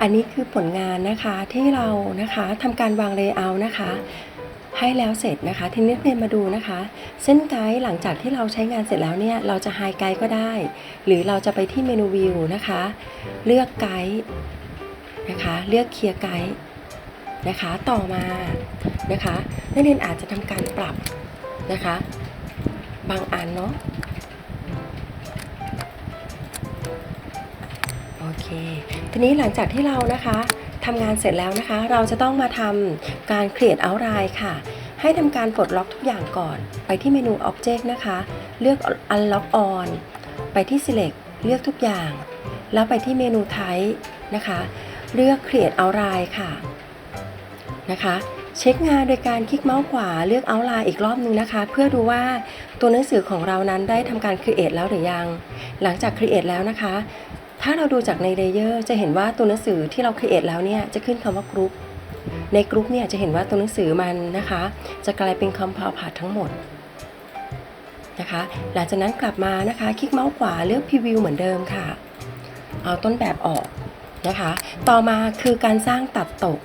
อันนี้คือผลงานนะคะที่เรานะคะทำการวางเลเยอร์นะคะ ให้แล้วเสร็จนะคะ ทีนี้เรียนมาดูนะคะ เส้นไกด์หลังจากที่เราใช้งานเสร็จแล้วเนี่ยเราจะไฮไกด์ก็ได้ หรือเราจะไปที่เมนูวิวนะคะ เลือกไกด์นะคะ เลือกเคลียร์ไกด์นะคะต่อมานะคะนักเรียนอาจจะทำการปรับนะคะ บางอันเนาะ เค ทีนี้หลังจากที่เรานะคะทำงานเสร็จแล้วนะคะ เราจะต้องมาทำการ create outline ค่ะ ให้ทำการปลดล็อกทุกอย่างก่อน ไปที่เมนู object นะคะ เลือก unlock on ไปที่ select เลือกทุกอย่าง แล้วไปที่เมนู type นะคะ เลือก create outline ค่ะนะคะเช็คงานโดยการคลิกเมาส์ขวาเลือก outline อีกรอบนึงนะคะ เพื่อดูว่าตัวหนังสือของเรานั้นได้ทำการ create แล้วหรือยัง หลังจาก create แล้วนะคะ ถ้าเราดูจากในเลเยอร์จะเห็นว่าตัวหนังสือที่เรา create แล้วเนี่ยจะขึ้นคำว่ากรุ๊ป ในกรุ๊ปเนี่ยจะเห็นว่าตัวหนังสือมันนะคะ จะกลายเป็นคอมพาวพาทั้งหมดนะคะ หลังจากนั้นกลับมานะคะ คลิกเมาส์ขวาเลือก Preview เหมือนเดิมค่ะ เอาต้นแบบออกนะคะ ต่อมาคือการสร้างตัดตก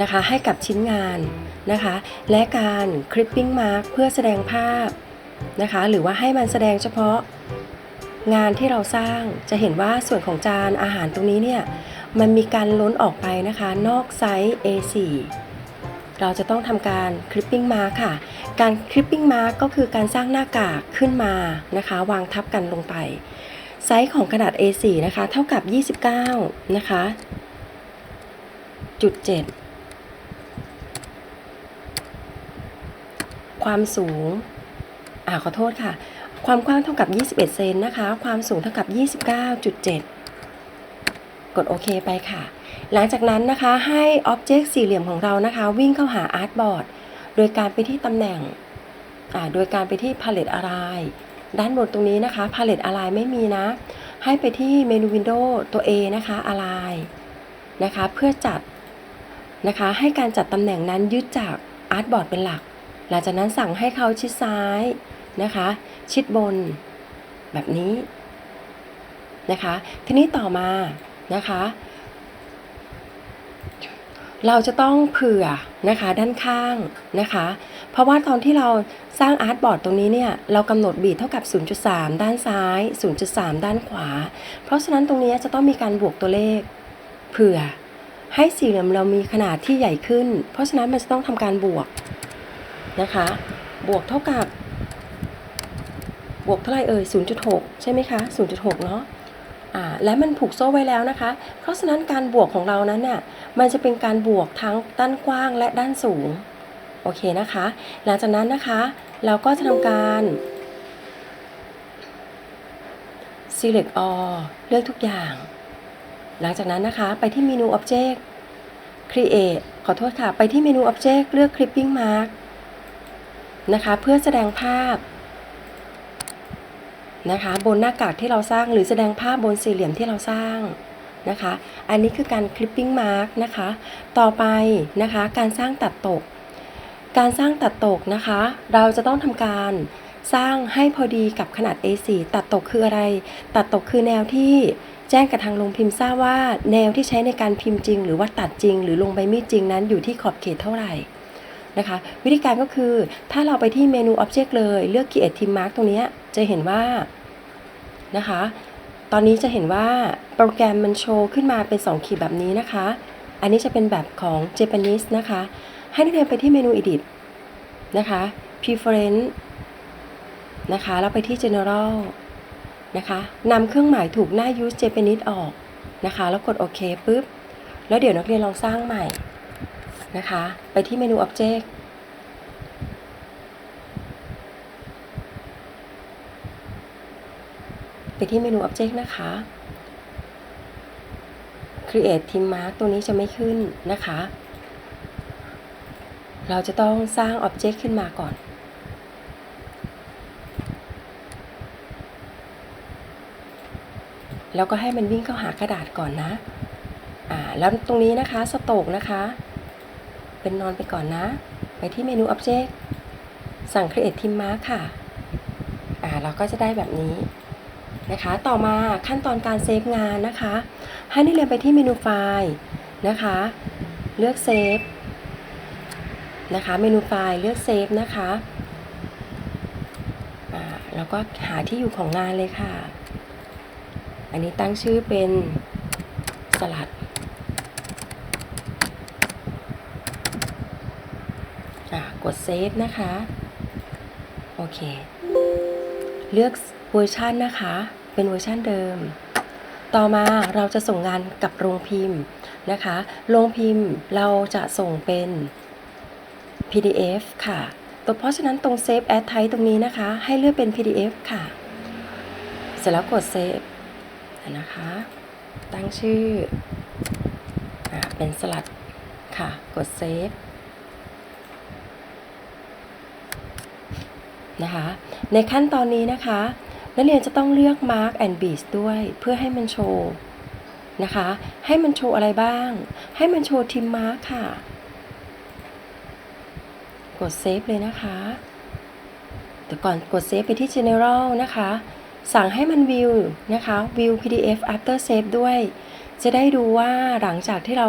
นะคะให้กับชิ้นงานนะคะ และการ Clipping Mark เพื่อแสดงภาพนะคะ หรือว่าให้มันแสดงเฉพาะ งานที่เราสร้างจะเห็นว่าส่วนของจานอาหารตรงนี้เนี่ยมันมีการล้นออกไปนะคะ นอกไซส์ A4 เราจะต้องทำการคลิปปิ้งมาค่ะ การคลิปปิ้งมาก็คือการสร้างหน้ากากขึ้นมานะคะ วางทับกันลงไป ไซส์ของกระดาษ A4 นะคะ เท่ากับ 29 นะคะจุด7ความสูงอ่าขอโทษค่ะ ความกว้างเท่ากับ 21 เซนนะคะ ความสูงเท่ากับ 29.7 กดโอเคไปค่ะ หลังจากนั้นนะคะให้อ็อบเจกต์สี่เหลี่ยมของเรานะคะ วิ่งเข้าหาอาร์ตบอร์ดโดยการไปที่ตำแหน่งอ่าโดยการไปที่ Palette Align ด้านบนตรงนี้นะคะ Palette Align ไม่มีนะ ให้ไปที่เมนู Window ตัว A นะคะ Align นะคะเพื่อจัดนะคะให้การจัดตำแหน่งนั้นยึดจากอาร์ตบอร์ดเป็นหลัก หลังจากนั้นสั่งให้เขาชิดซ้าย นะคะ ชิดบนแบบนี้นะคะ ทีนี้ต่อมานะคะ เราจะต้องเผื่อนะคะด้านข้างนะคะ เพราะว่าตอนที่เราสร้างอาร์ตบอร์ดตรงนี้เนี่ย เรากำหนดบีทเท่ากับ 0.3 ด้านซ้าย 0.3 ด้านขวา เพราะฉะนั้นตรงนี้จะต้องมีการบวกตัวเลข เผื่อให้สี่เหลี่ยมเรามีขนาดที่ใหญ่ขึ้น เพราะฉะนั้นมันจะต้องทำการบวกนะคะ บวกเท่ากับ บวกเท่าไหร่เอ่ย0.6 ใช่ไหมคะ 0.6 เนาะอ่าและมันผูกโซ่ไว้แล้วนะคะ เพราะฉะนั้นการบวกของเรานั้นเนี่ยมันจะเป็นการบวกทั้งด้านกว้างและด้านสูง โอเคนะคะ หลังจากนั้นนะคะ เราก็จะทำการ select all เลือกทุกอย่าง หลังจากนั้นนะคะ ไปที่เมนู object create ขอโทษค่ะ ไปที่เมนู object เลือก clipping mark นะคะ เพื่อแสดงภาพ นะคะ บนหน้ากากที่เราสร้างหรือแสดงภาพบนสี่เหลี่ยมที่เราสร้างนะคะ อันนี้คือการ clipping mark นะคะ ต่อไปนะคะการสร้างตัดตก การสร้างตัดตกนะคะ เราจะต้องทำการสร้างให้พอดีกับขนาด A4 ตัดตกคืออะไร ตัดตกคือแนวที่แจ้งกับทางลงพิมพ์ทราบว่า แนวที่ใช้ในการพิมพ์จริง หรือว่าตัดจริง หรือลงใบมีดจริงนั้นอยู่ที่ขอบเขตเท่าไหร่ นะคะ วิธีการก็คือถ้าเราไปที่เมนู Object เลยเลือก Create Team Mark ตรงนี้จะเห็นว่านะคะ ตอนนี้จะเห็นว่าโปรแกรมมันโชว์ขึ้นมาเป็น 2 ขีดแบบนี้นะคะ อันนี้จะเป็นแบบของ Japanese นะคะ ให้นักเรียนไปที่เมนู Edit นะคะ Preference นะคะแล้วไปที่ General นะคะนำเครื่องหมายถูกหน้า Use Japanese ออกนะคะ แล้วกดโอเคปุ๊บ แล้วเดี๋ยวนักเรียนลองสร้างใหม่ นะคะ ไปที่เมนู Object ไปที่เมนู Object นะคะ Create Team Mark ตัวนี้จะไม่ขึ้นนะคะ เราจะต้องสร้าง Object ขึ้นมาก่อนแล้วก็ให้มันวิ่งเข้าหากระดาษก่อนนะ อ่า แล้วตรงนี้นะคะ สโตกนะคะ เป็นนอนไปก่อนนะ ไปที่เมนู Object สั่ง Create Team Mark ค่ะ อ่าเราก็จะได้แบบนี้นะคะ ต่อมาขั้นตอนการเซฟงานนะคะ ให้นักเรียนไปที่เมนูไฟล์นะคะ เลือกเซฟนะคะ เมนูไฟล์เลือกเซฟนะคะอ่าแล้วก็หาที่อยู่ของงานเลยค่ะ อันนี้ตั้งชื่อเป็นสลัด อ่า กดเซฟนะคะ โอเค เลือกเวอร์ชันนะคะ เป็นเวอร์ชันเดิม ต่อมาเราจะส่งงานกับโรงพิมพ์นะคะ โรงพิมพ์เราจะส่งเป็น PDF ค่ะตัวเพราะฉะนั้นตรง Save as Type ตรงนี้นะคะ ให้เลือกเป็น PDF ค่ะ เสร็จแล้วกด Save นะคะ ตั้งชื่ออเป็นสลัดค่ะ กด Save นะคะ ในขั้นตอนนี้นะคะ นักเรียนจะต้องเลือก Mark and Beat ด้วยเพื่อให้มันโชว์นะคะ ให้มันโชว์อะไรบ้าง ให้มันโชว์ทีมมาร์คค่ะ กดเซฟเลยนะคะแต่ก่อนกดเซฟไปที่ General นะคะ สั่งให้มันวิวนะคะ View PDF after save ด้วย จะได้ดูว่าหลังจากที่เรา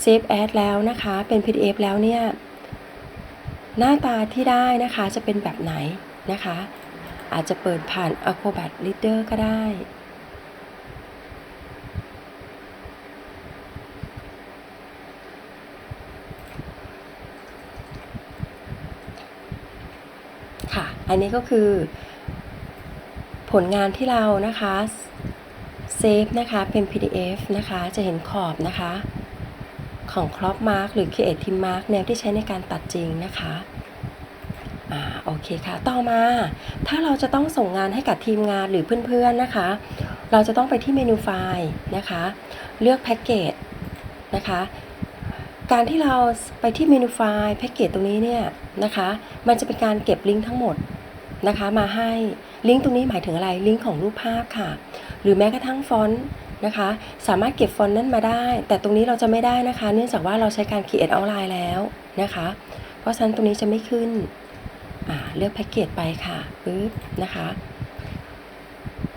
เซฟแอดแล้วนะคะ เป็น PDF แล้วเนี่ย หน้าตาที่ได้นะคะจะเป็นแบบไหนนะคะ อาจจะเปิดผ่าน Acrobat Reader ก็ได้ ค่ะ อันนี้ก็คือ ผลงานที่เรานะคะเซฟนะคะเป็น PDF นะคะ จะเห็นขอบนะคะ ของ Crop Mark หรือ Creative Mark แนวที่ใช้ในการตัดจริงนะคะอ่าโอเคค่ะ ต่อมา ถ้าเราจะต้องส่งงานให้กับทีมงานหรือเพื่อนๆนะคะ เราจะต้องไปที่เมนูไฟล์นะคะ เลือกแพ็กเกจนะคะ การที่เราไปที่เมนูไฟล์แพ็กเกจตรงนี้เนี่ยนะคะ มันจะเป็นการเก็บลิงก์ทั้งหมดนะคะมาให้ลิงก์ตรงนี้หมายถึงอะไรลิงก์ของรูปภาพค่ะ หรือแม้กระทั่งฟอนต์ นะคะ สามารถเก็บฟอนต์นั้นมาได้ แต่ตรงนี้เราจะไม่ได้นะคะ เนื่องจากว่าเราใช้การ create outline แล้วนะคะ เพราะฉะนั้นตรงนี้จะไม่ขึ้น เลือกแพ็กเกจไปค่ะปึ๊บนะคะ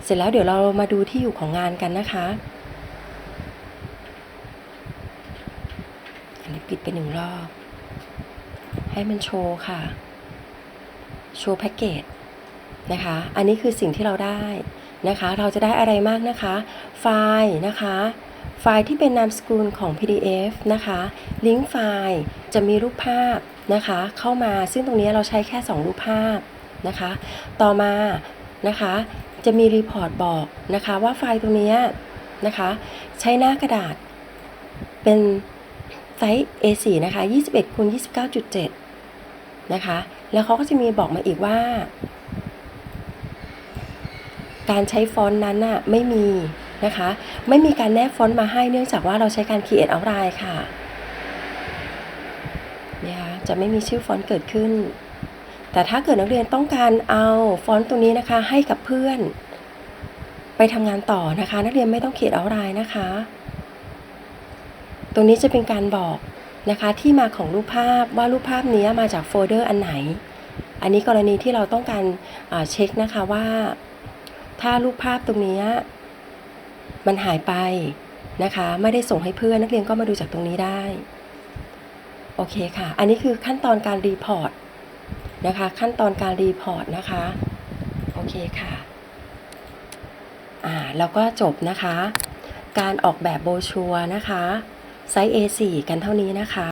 เสร็จแล้วเดี๋ยวเรามาดูที่อยู่ของงานกันนะคะ อันนี้ปิดไปหนึ่งรอบ ให้มันโชว์ค่ะ โชว์แพ็กเกจนะคะ อันนี้คือสิ่งที่เราได้ นะคะ เราจะได้อะไรมากนะคะ ไฟล์นะคะ ไฟล์ที่เป็นนามสกุลของ PDF นะคะ ลิงก์ไฟล์จะมีรูปภาพนะคะ เข้ามาซึ่งตรงนี้เราใช้แค่ 2 รูปภาพนะคะ ต่อมานะคะ จะมีรีพอร์ตบอกนะคะว่าไฟล์ตรงนี้นะคะ ใช้หน้ากระดาษ เป็นไซส์ A4 นะคะ 21คูณ29.7 นะคะ แล้วเขาก็จะมีบอกมาอีกว่า การใช้ฟอนต์นั้นน่ะไม่มีนะคะ ไม่มีการแนบฟอนต์มาให้เนื่องจากว่าเราใช้การ create outline ค่ะเนี่ยค่ะจะไม่มีชื่อฟอนต์เกิดขึ้น แต่ถ้าเกิดนักเรียนต้องการเอาฟอนต์ตรงนี้นะคะให้กับเพื่อน ไปทำงานต่อนะคะ นักเรียนไม่ต้อง create outline นะคะ ตรงนี้จะเป็นการบอกนะคะที่มาของรูปภาพว่ารูปภาพนี้มาจากโฟลเดอร์อันไหน อันนี้กรณีที่เราต้องการเช็คนะคะว่า ถ้ารูปภาพตรงนี้มันหายไปนะคะ ไม่ได้ส่งให้เพื่อนนักเรียนก็มาดูจากตรงนี้ได้ โอเคค่ะ อันนี้คือขั้นตอนการรีพอร์ตนะคะ ขั้นตอนการรีพอร์ตนะคะ โอเคค่ะ อ่า แล้วก็จบนะคะ การออกแบบโบชัวนะคะ ไซส์ A4 กันเท่านี้นะคะ